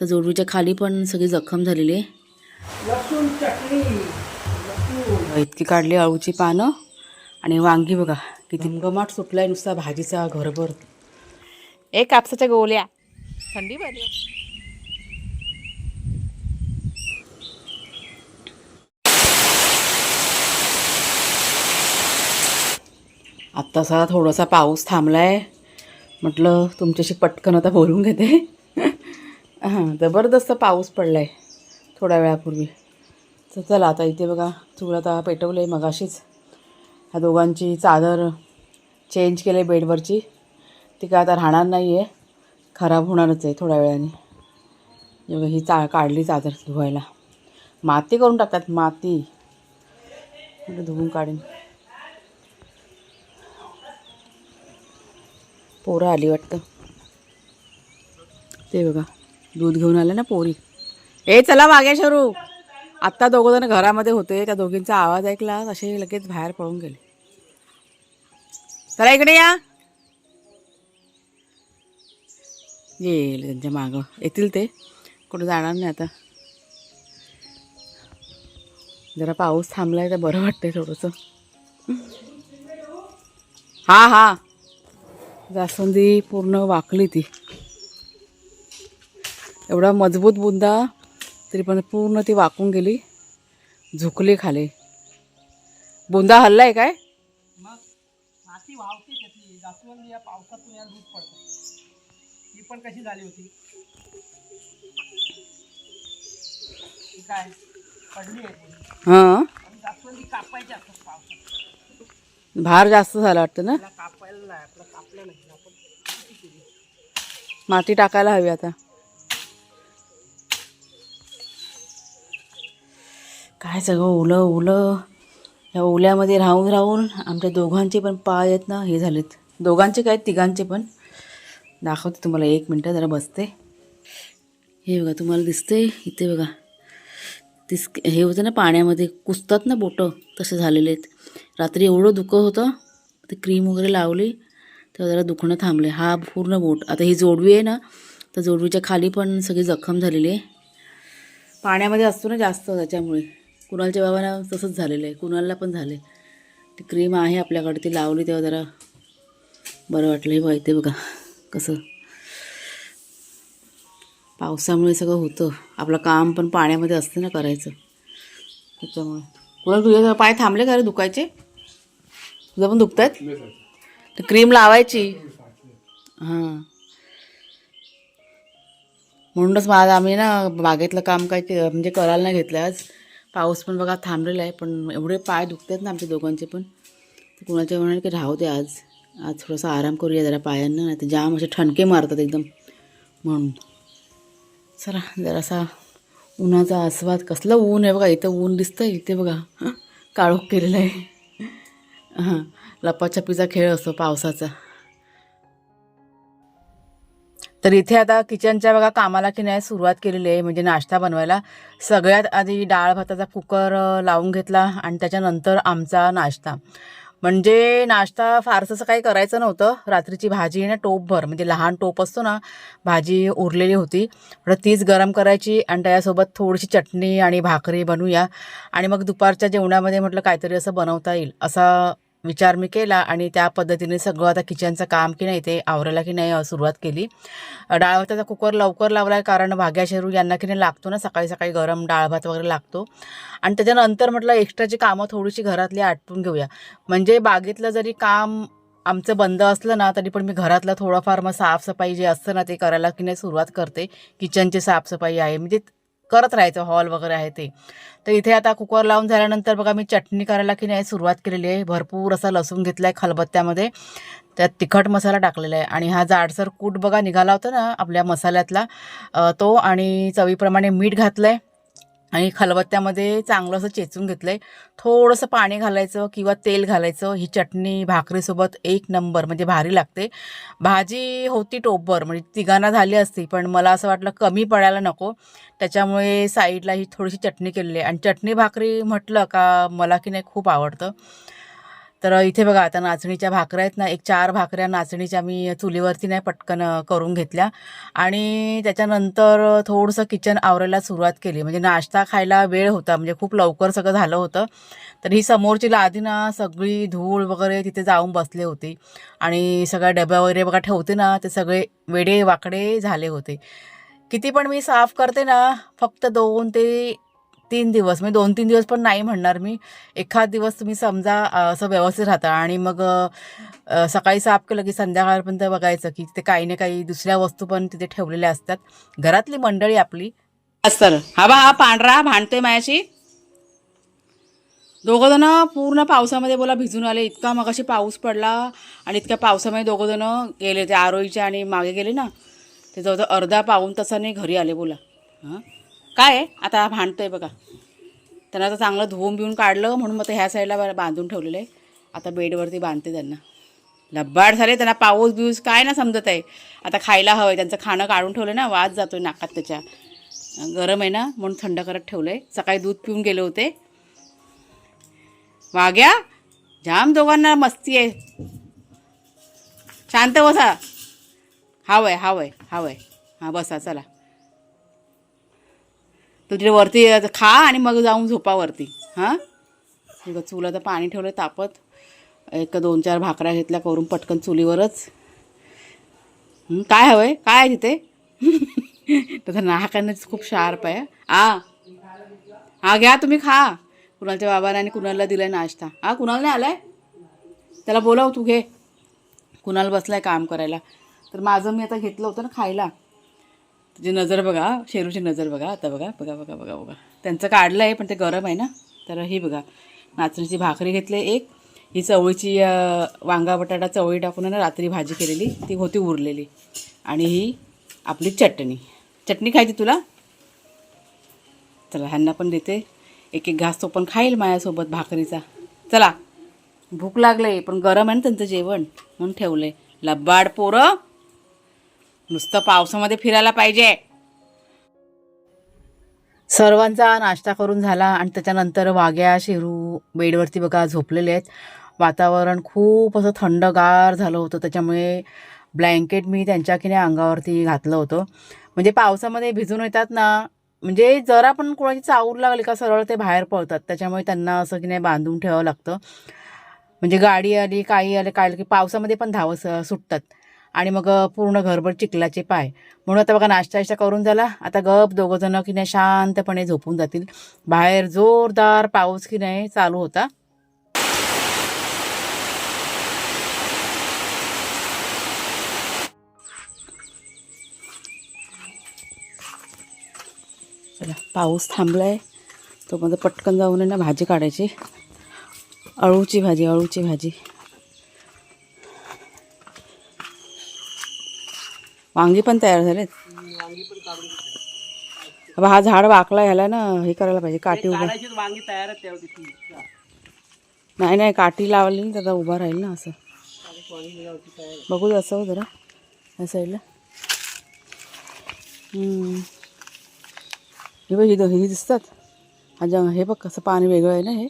तर जोडवीच्या खाली पण सगळी जखम झालेली आहे. लसूण चटणी लसूण. इतकी काढली अळूची पानं. आणि वांगी बघा किती गमाट सुटलाय नुसता भाजीचा घरभर. एक कापसाच्या गोल्या थंडी बरी आत्ता असा थोडासा पाऊस थांबलाय. म्हटलं तुमच्याशी पटकन आता बोलून घेते. हां जबरदस्त पाऊस पडला आहे थोड्या वेळापूर्वी. तर चला आता इथे बघा चूल आता पेटवलं आहे मगाशीच. ह्या दोघांची चादर चेंज केली बेडवरची. ती काय आता राहणार नाही आहे खराब होणारच आहे थोड्या वेळाने. बघा ही चा काढली चादर धुवायला. माती करून टाकतात माती. धुवून काढीन. पोरं आली वाटतं. ते बघा दूध घेऊन आलं ना पोरी. ए चला मागे शरू. आत्ता दोघं जण घरामध्ये होते त्या दोघींचा आवाज ऐकला असे लगेच बाहेर पळून गेले. चला इकडे या. येईल त्यांच्या मागं. येतील ते. कुठं जाणार नाही आता. जरा पाऊस थांबलाय तर बरं वाटतंय थोडंसं. हां हां. जास्वंदी पूर्ण वाकली ती. एवढा मजबूत बुंदा तरी पण पूर्ण ती वाकून गेली झुकली खाली. बुंदा हल्लाय काय? मग माती वावते त्यातली जास्वंदी या पावसातून या दूध पडतं. ही पण कशी झाली होती? ही काय पडली आहे थोडी. हां. आणि जास्वंदी कापायची असतात पावसात. भार जास्त झाला वाटतं ना त्याला कापायला नाही आपलं कापलं नाही आपण किती केली माती टाकायला हवी आता. काय सगळं ओलं ओलं. या ओल्यामध्ये राहून राहून आमच्या दोघांचे पण पाय आहेत ना हे झालेत. दोघांचे काय तिघांचे पण. दाखवते तुम्हाला एक मिनटं जरा बसते. हे बघा तुम्हाला दिसते इथे बघा. दिस हे होतं ना पाण्यामध्ये कुसतात ना बोटं तसे झालेले आहेत. रात्री एवढं दुखं होतं ते क्रीम वगैरे लावली. तेव्हा जरा दुखणं थांबले हा पूर्ण बोट. आता ही जोडवी आहे ना तर जोडवीच्या खाली पण सगळी जखम झालेली आहे. पाण्यामध्ये असतो ना जास्त त्याच्यामुळे. कुणालच्या बाबांना तसंच झालेलं आहे. कुणालला पण झाले ती क्रीम आहे आपल्याकडे ती लावली तेव्हा जरा बरं वाटलं हे बघा बघा कसं. पावसामुळे सगळं होतं. आपलं काम पण पाण्यामध्ये असतं ना करायचं. त्याच्यामुळे. कुणाल तुझे पाय थांबले का रे दुखायचे? तुझं पण दुखत आहेत तर क्रीम लावायची. हां. म्हणूनच माझं आम्ही ना बागेतलं काम काय म्हणजे करायला नाही घेतलं आज. पाऊस पण बघा थांबलेला आहे पण एवढे पाय दुखतात ना आमच्या दोघांचे पण. कुणाच्या म्हणाले की राहू दे आज. आज थोडासा आराम करूया जरा पायांना नाही तर जाम असे ठणके मारतात एकदम. म्हणून. चला जरासा उन्हाचा आस्वाद. कसलं ऊन आहे बघा इथं ऊन दिसतं इथे बघा. काळोख केलेलं आहे. हां. लपाछपीचा खेळ असतो पावसाचा. तर इथे आता किचनच्या बघा कामाला की नाही सुरुवात केलेली आहे. म्हणजे नाश्ता बनवायला. सगळ्यात आधी डाळ भाताचा कुकर लावून घेतला आणि त्याच्यानंतर आमचा नाश्ता. म्हणजे नाश्ता फारसं असं काही करायचं नव्हतं. रात्रीची भाजी आहे ना टोपभर. म्हणजे लहान टोप असतो ना भाजी उरलेली होती. म्हटलं तीच गरम करायची आणि त्याच्यासोबत थोडीशी चटणी आणि भाकरी बनवूया. आणि मग दुपारच्या जेवणामध्ये म्हटलं काहीतरी असं बनवता येईल. असा विचार मी केला आणि त्या पद्धतीने सगळं आता किचनचं काम की नाही ते आवरायला की नाही सुरुवात केली. डाळभाताचा डाळ भाताचा कुकर लवकर लावला आहे कारण भाग्या शेरू यांना की नाही लागतो ना सकाळी सकाळी गरम डाळ भात वगैरे लागतो. आणि त्याच्यानंतर म्हटलं एक्स्ट्राची कामं थोडीशी घरातली आटपून घेऊया. म्हणजे बागेतलं जरी काम आमचं बंद असलं ना तरी पण मी घरातलं थोडंफार मग साफसफाई जे असतं ना ते करायला की नाही सुरुवात करते. किचनची साफसफाई आहे. म्हणजे करत राहायचं हॉल वगैरे आहे ते. तर इथे आता कुकर लावून झाल्यानंतर बघा मी चटणी करायला की नाही सुरुवात केलेली आहे. भरपूर असा लसूण घेतला आहे खलबत्त्यामध्ये. त्यात तिखट मसाला टाकलेला आहे आणि हा जाडसर कूट बघा निघाला होता ना आपल्या मसाल्यातला. तो आणि चवीप्रमाणे मीठ घातलं आहे आणि खलबत्त्यामध्ये चांगलं असं चेचून घेतलं आहे थोडंसं पाणी घालायचं किंवा तेल घालायचं ही चटणी भाकरीसोबत एक नंबर म्हणजे भारी लागते. भाजी होती टोपर म्हणजे तिघांना झाली असती पण मला असं वाटलं कमी पडायला नको. त्याच्यामुळे साईडला ही थोडीशी चटणी केलेली आहे. आणि चटणी भाकरी म्हटलं का मला की नाही खूप आवडतं. तर इथे बघा आता नाचणीच्या भाकऱ्या आहेत ना एक चार भाकऱ्या नाचणीच्या मी चुलीवरती नाही पटकन करून घेतल्या. आणि त्याच्यानंतर थोडंसं किचन आवरायला सुरुवात केली. म्हणजे नाश्ता खायला वेळ होता म्हणजे खूप लवकर सगळं झालं होतं. तर ही समोरची लादी ना सगळी धूळ वगैरे तिथे जाऊन बसले होते. आणि सगळ्या डब्या वगैरे बघा ठेवते ना ते सगळे वेडे वाकडे झाले होते. किती पण मी साफ करते ना फक्त दोन ते तीन दिवस म्हणजे दोन तीन दिवस पण नाही म्हणणार. मी एखाद दिवस तुम्ही समजा असं व्यवस्थित राहता आणि मग सकाळी साफ केलं की संध्याकाळपर्यंत बघायचं की तिथे काही ना काही दुसऱ्या वस्तू पण तिथे ठेवलेल्या असतात. घरातली मंडळी आपली. असतं हा बा हा पांढरा भांडतोय मायाशी. दोघं जण पूर्ण पावसामध्ये बोला भिजून आले. इतका मगाशी पाऊस पडला आणि इतक्या पावसामध्ये दोघं जण गेले. ते आरोईच्या आणि मागे गेले ना. ते जवळजवळ अर्धा पाऊन तासाने घरी आले बोला. हां? काय आहे? आता भांडतं आहे बघा. त्यांना आता चांगलं धुवून बिवून काढलं म्हणून मग ते ह्या साईडला बांधून ठेवलेलं आहे. आता बेडवरती बांधते त्यांना. लब्बाड झाले त्यांना पाऊस बिऊस काय ना समजत आहे. आता खायला हवं आहे त्यांचं खाणं काढून ठेवलं ना वाज जातो आहे नाकात त्याच्या. गरम आहे ना म्हणून थंड करत ठेवलं आहे सकाळी दूध पिऊन गेले होते. वाघ्या जाम दोघांना मस्ती आहे. शांत बसा. हाव आहे हाव आहे हाव आहे हां बसा चला. तर तिथे वरती खा आणि मग जाऊन झोपा वरती. हां? हे चुला तर पाणी ठेवलं तापत. एक दोन चार भाकऱ्या घेतल्या करून पटकन चुलीवरच. काय हवं आहे काय आहे तिथे? तसं नाकानंच खूप शार्प आहे आ हा घ्या तुम्ही खा. कुणालच्या बाबाने आणि कुणालला दिलाय नाश्ता. हा कुणाल नाही आलाय? त्याला बोलाव तू घे. कुणाल बसलाय काम करायला. तर माझं मी आता घेतलं होतं ना खायला. तुझी नजर बघा शेरूची नजर बघा आता बघा बघा बघा बघा बघा. त्यांचं काढलं आहे पण ते गरम आहे ना? तर ही बघा नाचणीची भाकरी घेतली एक. ही चवळीची वांगा बटाटा चवळी टाकून ना रात्री भाजी केलेली ती होती उरलेली. आणि ही आपली चटणी. चटणी खायची तुला? चला ह्यांना पण देते. एक एक घास तो पण खाईल माझ्यासोबत भाकरीचा. चला. भूक लागले पण गरम आहे ना त्यांचं जेवण. म्हणून ठेवलं आहे लब्बाड पोरं. नुसतं पावसामध्ये फिरायला पाहिजे. सर्वांचा नाश्ता करून झाला आणि त्याच्यानंतर वाघ्या शेरू बेडवरती बघा झोपलेले आहेत. वातावरण खूप असं थंडगार झालं होतं. त्याच्यामुळे ब्लँकेट मी त्यांच्या की नाही अंगावरती घातलं होतं. म्हणजे पावसामध्ये भिजून येतात ना म्हणजे जरा पण कोणाची चावूर लागली का सरळ ते बाहेर पळतात. त्याच्यामुळे त्यांना असं की नाही बांधून ठेवावं लागतं. म्हणजे गाडी आली काही आले काय की पावसामध्ये पण धावं सुटतात. आणि मग पूर्ण घरभर चिखलाचे पाय. म्हणून आता बघा नाश्ता इष्टा करून झाला. आता गप दोघं जण की नाही शांतपणे झोपून जातील. बाहेर जोरदार पाऊस की नाही चालू होता. चला पाऊस थांबलाय. तो माझं पटकन जाऊन आहे ना भाजी काढायची. अळूची भाजी अळूची भाजी. वांगी पण तयार झालेत. अब हा झाड वाकला ह्याला ना हे करायला पाहिजे काठी उभा. वांगी तयारच ठेवते ती. नाही नाही काठी लावली ना त्याचा उभा राहील ना असं. तयार बघू दे असं हो जरा या साईडला. हे बघ ही ही दिसतात. हा जंग हे बघ कसं पाणी वेगळं आहे ना हे.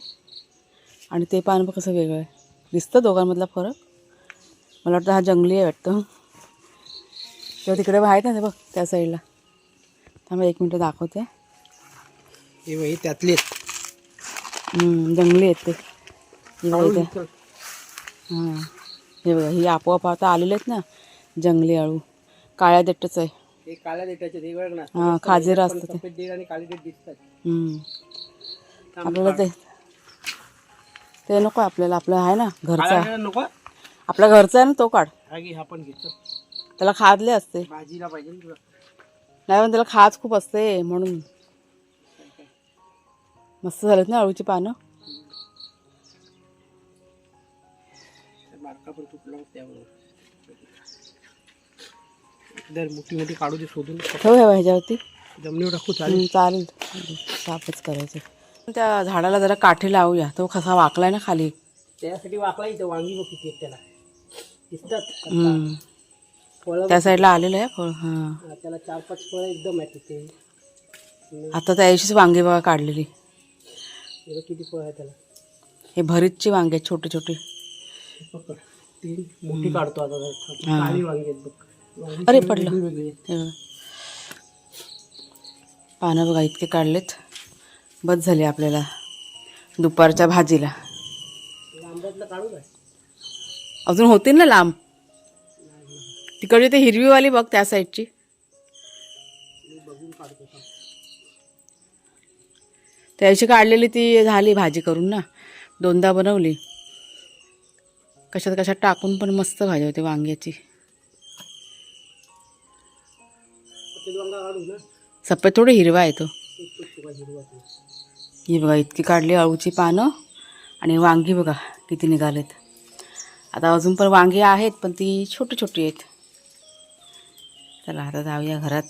आणि ते पाणी बघ कसं वेगळं आहे. दिसतं दोघांमधला फरक. मला वाटतं हा जंगली आहे वाटतं. तेव्हा तिकडे आहेत ना ते बघ त्या साईडला. थांबा एक मिनटं दाखवते. हे बाई त्यातले जंगली आहेत ते. हे. हां बघा ही आपोआप आता आलेले आहेत ना जंगली आळू. काळ्या देठच आहे. हे काळ्या देठाचे बघ ना. हां खाजेरा असतं ते. सफेद देठ आणि काळी देठ दिसतात. हम्म. आपल्याला ते ते नको आपल्याला आपलं आहे ना घरचा. काळा नको? आपला घरचा आहे ना तो काढ. हा घे हा पण घेतो त्याला खादले असते. भाजीला पाहिजे ना तुला. नाही पण त्याला खाज खूप असते म्हणून. मस्त झालेत ना अळूची पानं? बारका पण तुटला दर मोठी मोठी काढू दे शोधून. ठेव ह्या ह्याच्यावरती. जमिनीवर टाकू चालेल. चालेल. साफच करायचं. त्या झाडाला जरा काठी लावूया. तो कसा वाकलाय ना खाली. त्यासाठी वाकला इथं वांगी बघ किती त्याला. दिसतात. फळं त्या साईडला आलेलं आहे फळ हां. हा, त्याला चार पाच फळं एकदम आहेत तिथे आता त्या दिवशीच वांगी बघा काढलेली. हे बघ किती फळ आहे त्याला. हे भरीतची वांगे आहेत छोटे छोटे पकड मोठी काढतो आता जरा. काळी वांगी आहेत बघ. वांगी अरे, पडलं. वेगळी. आहेत. हे बघा. पानं बघा इतके काढलेत. बस झाले आपल्याला दुपारच्या भाजीला. काढू काय? अजून होतील ना लांब? तिकडची ते हिरवीवाली बघ त्या साईडची. त्याची काढलेली ती झाली भाजी करून ना दोनदा बनवली. कशात कशात टाकून पण मस्त भाजी होती वांग्याची. सफेद थोडी थोडं हिरवा येतो तो. ही बघा इतकी काढली अळूची पानं आणि वांगी बघा किती निघालेत. आता अजून पण वांगी आहेत पण ती छोटी छोटी आहेत. चला आता जाऊया घरात.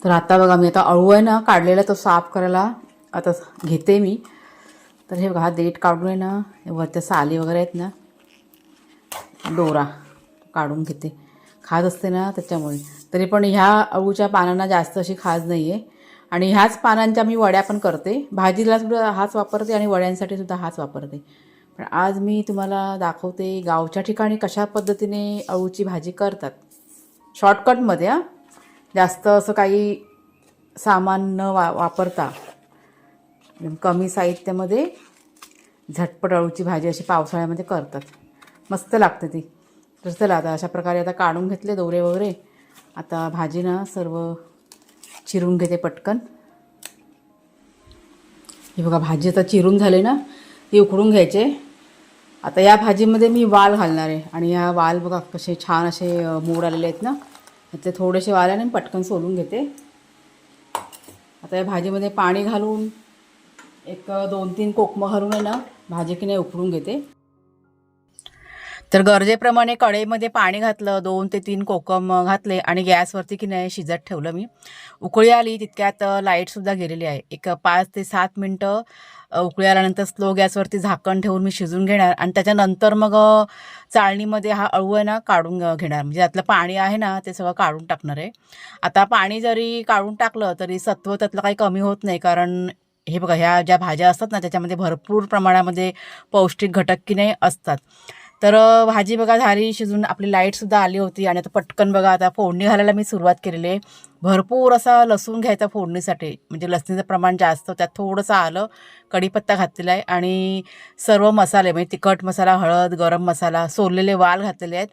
तर आता बघा मी आता अळू आहे ना काढलेला तो साफ करायला. आता घेते मी. तर हे बघा हा देठ काढून आहे ना वरच्या साली वगैरे आहेत ना दोरा काढून घेते. खाज असते ना त्याच्यामुळे. तरी पण ह्या अळूच्या पानांना जास्त अशी खाज नाही आहे आणि ह्याच पानांच्या मी वड्या पण करते. भाजीला सुद्धा हाच वापरते आणि वड्यांसाठी सुद्धा हाच वापरते. पण आज मी तुम्हाला दाखवते गावच्या ठिकाणी कशा पद्धतीने अळूची भाजी करतात. शॉर्टकटमध्ये हां. जास्त असं काही सामान न वा वापरता. कमी साहित्यामध्ये झटपट अळूची भाजी अशी पावसाळ्यामध्ये करतात. मस्त लागते ती. तर चला आता अशा प्रकारे आता काढून घेतले दोरे वगैरे. आता भाजी ना सर्व चिरून घेते पटकन. हे बघा भाजी आता चिरून झाली ना ती उकडून घ्यायचे. आता या भाजीमध्ये मी वाल घालणार आहे. आणि या वाल बघा कसे छान असे अ, मोड आलेले आहेत ना. ते थोडेसे वाल आहे ना मी पटकन सोलून घेते. आता या भाजीमध्ये पाणी घालून एक दोन तीन कोकमं घालून आहे ना भाजी की नाही उकडून घेते. तर गरजेप्रमाणे कढईमध्ये पाणी घातलं दोन ते तीन कोकम घातले आणि गॅसवरती की नाही शिजत ठेवलं मी. उकळी आली तितक्यात लाईटसुद्धा गेलेली आहे. एक पाच ते सात मिनटं उकळी आल्यानंतर स्लो गॅसवरती झाकण ठेवून मी शिजून घेणार आणि त्याच्यानंतर मग चाळणीमध्ये हा अळू आहे ना काढून घेणार. म्हणजे त्यातलं पाणी आहे ना ते सगळं काढून टाकणार आहे. आता पाणी जरी काढून टाकलं तरी सत्व त्यातलं काही कमी होत नाही कारण हे बघा ह्या ज्या भाज्या असतात ना त्याच्यामध्ये भरपूर प्रमाणामध्ये पौष्टिक घटक की नाही असतात. तर भाजी बघा झाली शिजून आपली लाईटसुद्धा आली होती आणि आता पटकन बघा आता फोडणी घालायला मी सुरुवात केलेली आहे. भरपूर असा लसूण घ्यायचा फोडणीसाठी म्हणजे लसणीचं प्रमाण जास्त त्यात थोडंसं आलं कढीपत्ता घातलेला आहे आणि सर्व मसाले म्हणजे तिखट मसाला हळद गरम मसाला सोललेले वाल घातलेले आहेत.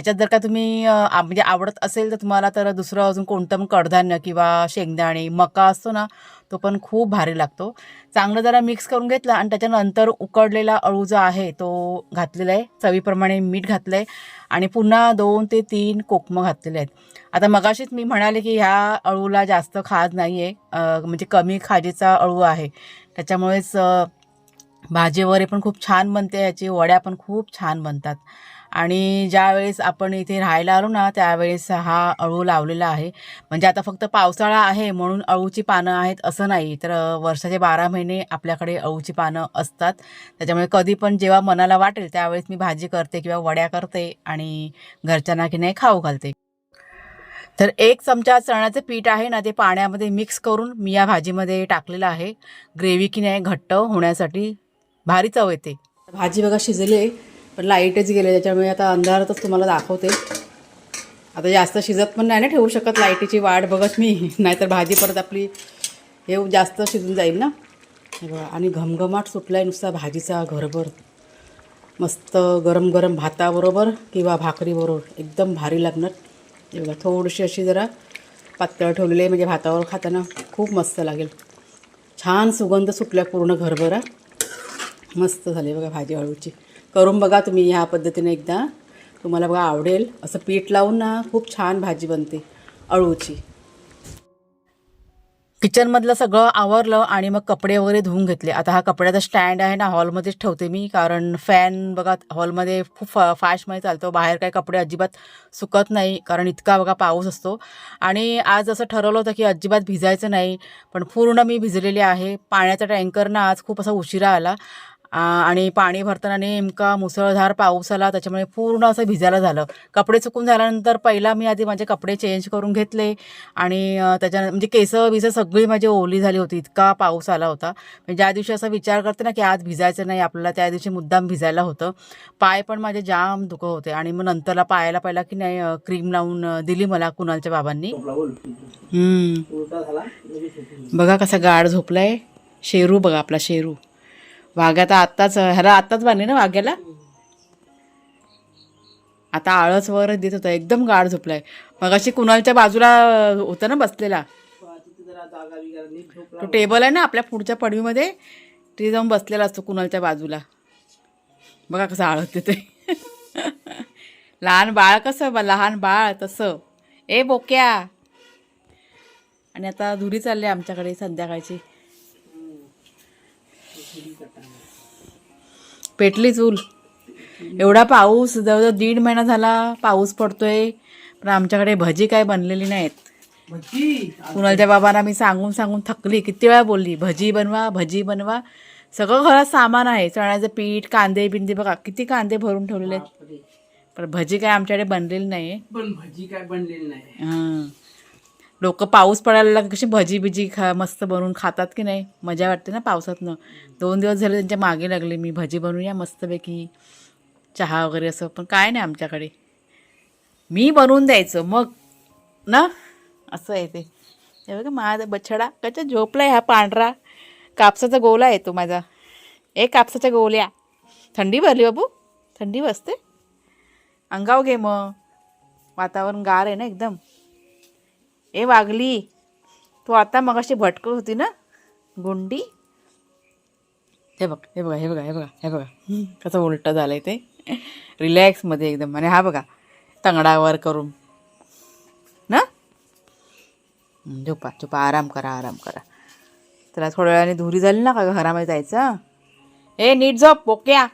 ह्याच्यात जर का तुम्ही म्हणजे आवडत असेल तर तुम्हाला तर दुसरं अजून कोणतं पण कडधान्य किंवा शेंगदाणे मका असतो ना तो पण खूप भारी लागतो. चांगलं जरा मिक्स करून घेतला आणि त्याच्यानंतर उकडलेला अळू जो आहे तो घातलेला आहे. चवीप्रमाणे मीठ घातलं आहे आणि पुन्हा दोन ते तीन कोकमं घातलेले आहेत. आता मगाशीच मी म्हणाले की ह्या अळूला जास्त खाज नाही आहे म्हणजे कमी खाजेचा अळू आहे. त्याच्यामुळेच भाजी वगैरे पण खूप छान बनते याची वड्या पण खूप छान बनतात. आणि ज्यावेळेस आपण इथे राहायला आलो ना त्यावेळेस हा अळू लावलेला आहे. म्हणजे आता फक्त पावसाळा आहे म्हणून अळूची पानं आहेत असं नाही. तर वर्षाचे बारा महिने आपल्याकडे अळूची पानं असतात. त्याच्यामुळे कधी पण जेव्हा मनाला वाटेल त्यावेळेस मी भाजी करते किंवा वड्या करते आणि घरच्यांना की नाही खाऊ घालते. तर एक चमचा चण्याचं पीठ आहे ना ते पाण्यामध्ये मिक्स करून मी या भाजीमध्ये टाकलेलं आहे. ग्रेव्ही की नाही घट्ट होण्यासाठी भारी चव येते. भाजी बघा शिजली आहे. पण लाईटच गेले त्याच्यामुळे आता अंधारातच तुम्हाला दाखवते. आता जास्त शिजत पण नाही ना ठेवू शकत लाईटीची वाट बघत मी. नाहीतर भाजी परत आपली हे जास्त शिजून जाईल ना. हे बघा आणि घमघमाट सुटला आहे नुसता भाजीचा घरभर. मस्त गरम गरम भाताबरोबर किंवा भाकरीबरोबर एकदम भारी लागणार. हे बघा थोडीशी अशी जरा पातळ ठेवलेली आहे म्हणजे भातावर खाताना खूप मस्त लागेल. छान सुगंध सुटला पूर्ण घरभर मस्त झाली बघा भाजी अळूची करून बघा तुम्ही ह्या पद्धतीने एकदा. तुम्हाला बघा आवडेल. असं पीठ लावून ना खूप छान भाजी बनते अळूची. किचनमधलं सगळं आवरलं आणि मग कपडे वगैरे धुवून घेतले. आता हा कपड्याचा स्टँड आहे ना हॉलमध्येच ठेवते मी कारण फॅन बघा हॉलमध्ये खूप फा फास्टमध्ये चालतो. बाहेर काही कपडे अजिबात सुकत नाही कारण इतका बघा पाऊस असतो. आणि आज असं ठरवलं होतं की अजिबात भिजायचं नाही पण पूर्ण मी भिजलेली आहे. पाण्याचा टँकर ना आज खूप असा उशिरा आला. आणि पाणी भरताना नेमका मुसळधार पाऊस आला त्याच्यामुळे पूर्ण असं भिजायला झालं. कपडे चुकून झाल्यानंतर पहिला मी आधी माझे कपडे चेंज करून घेतले आणि त्याच्या म्हणजे केसं बिसं सगळी माझी ओली झाली होती इतका पाऊस आला होता. म्हणजे ज्या दिवशी असा विचार करते ना की आज भिजायचं नाही आपल्याला त्या दिवशी मुद्दाम भिजायला होतं. पाय पण माझे जाम दुखत होते आणि मग नंतरला पायाला पहिला की नाही क्रीम लावून दिली मला कुणालच्या बाबांनी. झोपून बघा कसा गाड झोपलाय. शेरू बघा आपला शेरू. वाघ्या तर आत्ताच ह्याला आत्ताच बांधली ना वाघ्याला? आता आळस वगैरे देत होता एकदम गाड झोपलाय. मग अशी कुणालच्या बाजूला होता ना बसलेला. तो टेबल आहे ना आपल्या पुढच्या पडवीमध्ये ते जाऊन बसलेला असतो कुणालच्या बाजूला. बघा कसं आळत देते लहान बाळ कसं बा लहान बाळ तसं. ए बोक्या. आणि आता धुरी चालली आमच्याकडे संध्याकाळची. पेटली चूल एवढा पाऊस जवळजवळ दीड महिना झाला पाऊस पडतोय पण आमच्याकडे भजी काय बनलेली नाहीत. भजी? कुणालच्या बाबांना मी सांगून सांगून थकली किती वेळा बोलली भजी बनवा भजी बनवा. सगळं घरात सामान आहे चण्याचं पीठ कांदे बिंदे बघा किती कांदे भरून ठेवलेले आहेत. पण भजी काय आमच्याकडे बनलेली नाही पण भजी काय बनलेली नाही लोक पाऊस पडायला लागले कशी भजी बिजी खा मस्त बनवून खातात की नाही? मजा वाटते ना पावसातनं. दोन दिवस झाले त्यांच्या मागे लागले मी भजी बनवूया मस्तपैकी चहा वगैरे असं. पण काय नाही आमच्याकडे. मी बनवून द्यायचं मग ना? असं आहे ते. बघा माझा बछडा कशा झोपला आहे हा पांढरा. कापसाचा गोला आहे तो माझा. ए कापसाच्या गोल्या. थंडी भरली बाबू. थंडी बसते. अंगाव घे मग. वातावरण गार आहे ना एकदम. ए वागली तू आता मग अशी भटकत होती ना? गुंडी? हे बघ हे बघा हे बघा हे बघा हे बघा. कसं उलटं झालं आहे ते रिलॅक्समध्ये एकदम. आणि हा बघा तंगडावर करून. ना? झोपा झोपा आराम करा आराम करा. त्याला थोड्या वेळाने धुरी झाली ना का घरामध्ये जायचं? ए नीट झोप पोक्या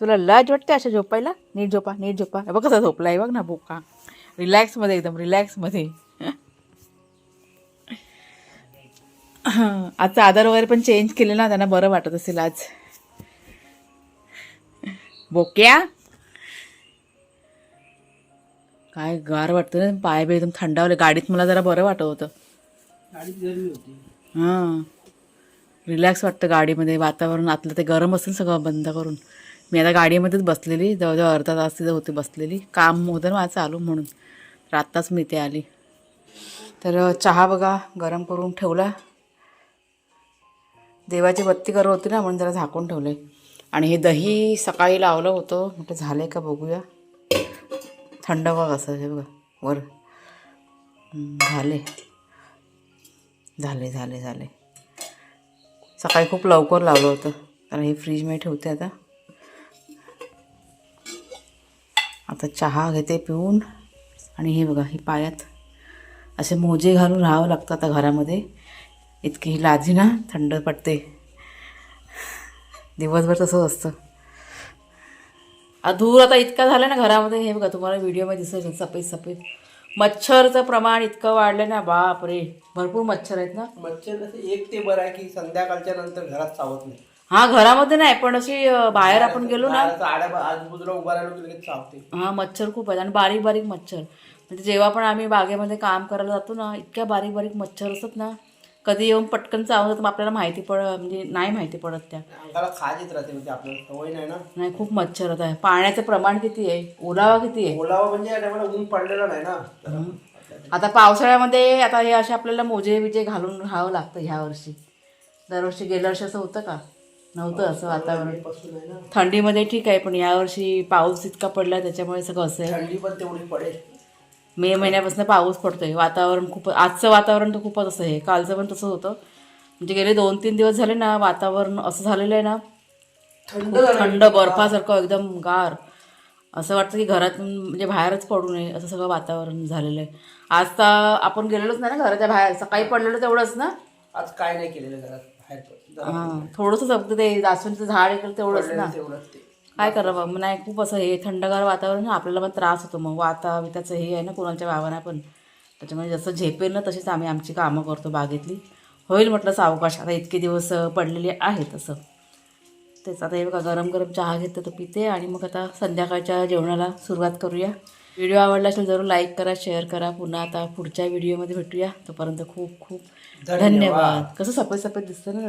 तुला लज वाटते अशा झोपायला? नीट झोपा नीट झोपा. बघ कसा झोपला आहे बघ ना बोका. रिलॅक्समध्ये एकदम रिलॅक्समध्ये. आज चादर वगैरे पण चेंज केले ना त्यांना बरं वाटत असेल आज. बोक्या? काय गार वाटतं ना पाय बी एकदम थंडावले. गाडीत मला जरा बरं वाटत होतं. गाडीत गरमी होती. हां. रिलॅक्स वाटतं गाडीमध्ये वातावरण आतलं ते गरम असेल सगळं बंद करून. मी आता गाडीमध्येच बसलेली जवळजवळ अर्धा तास तिथं होती बसलेली. काम होतं ना माझं चालू म्हणून. तर आत्ताच मी इथे आली. तर चहा बघा गरम करून ठेवला. देवाची बत्ती करत होती ना म्हणून जरा झाकून ठेवले आणि हे दही सकाळी लावलं होतं. म्हटलं झालं का बघूया. थंड बघ असं हे बघा. वर. झाले झाले झाले झाले सकाळी खूप लवकर लावलं होतं. तर हे फ्रीजमध्ये ठेवते आता. आता चहा घेते पिऊन. आणि हे बघा हे पायात असे मोजे घालून राहावं लागतं आता घरामध्ये. इतकी ही लाजी ना थंड पडते. दिवसभर तसंच असतं. धूर आता इतका झाला ना घरामध्ये हे बघा तुम्हाला व्हिडिओमध्ये दिसेल सफेद सफेद. मच्छरचं प्रमाण इतकं वाढलं ना बापरे. भरपूर मच्छर आहेत ना. मच्छर कसं एक ते बरं आहे की संध्याकाळच्या नंतर घरात चावत नाही. हा घरामध्ये नाही पण अशी अं, बाहेर आपण गेलो ना बाहेरचं आड्या आजूबाजूला उभा राहिलो की लगेच चावते. हा मच्छर खूप आहेत आणि बारीक बारीक मच्छर. म्हणजे जेव्हा पण आम्ही बागेमध्ये काम करायला जातो ना इतक्या बारीक बारीक मच्छर असतात ना कधी येऊन पटकन चावतात मग आपल्याला माहिती पड म्हणजे नाही माहिती पडत त्या. अंगाला खाज येत राहते म्हणजे आपल्याला सवय नाही ना. नाही खूप मच्छर होत आहे पाण्याचं प्रमाण किती आहे? ओलावा किती आहे? ओलावा म्हणजे या टायमाला ऊन पडलेलं नाही ना. आता पावसाळ्यामध्ये आता हे असे आपल्याला मोजे बिजे घालून राहावं लागतं ह्या वर्षी. दरवर्षी गेल्या वर्षी असं होतं का? नव्हतं असं वातावरण. थंडीमध्ये ठीक आहे पण यावर्षी पाऊस इतका पडला त्याच्यामुळे सगळं असं आहे. थंडी पण तेवढी पडेल. मे महिन्यापासून पाऊस पडतोय. वातावरण खूप आजचं वातावरण तर खूपच असं आहे. कालचं पण तसं होतं. म्हणजे गेले दोन तीन दिवस झाले ना वातावरण असं झालेलं आहे ना. थंड थंड बर्फासारखं एकदम गार. असं वाटतं की घरातून म्हणजे बाहेरच पडू नये असं सगळं वातावरण झालेलं आहे. आज तर आपण गेलेलोच नाही ना घराच्या बाहेर. सकाळी पडलेलं तेवढंच ना? आज काय नाही केलेलं घरात बाहेर हां थोडंसं फक्त ते जास्वंदीचं झाड आहे तेवढंच ना. काय करावं? मग नाही खूप असं हे थंडगार वातावरण आपल्याला पण त्रास होतो. मग वाता विताचं हे आहे ना कोणाच्या भावांना पण. त्याच्यामुळे जसं झेपेल ना तशीच आम्ही आमची कामं करतो बागेतली. होईल म्हटलं सावकाश. आता इतके दिवस पडलेले आहेत असं. तेच आता हे बघा गरम गरम चहा घेते तर पिते आणि मग आता संध्याकाळच्या जेवणाला सुरुवात करूया. व्हिडिओ आवडला असेल जरूर लाईक करा शेअर करा. पुन्हा आता पुढच्या व्हिडिओमध्ये भेटूया. तोपर्यंत खूप खूप धन्यवाद. कसं सफेद सफेद दिसतं ना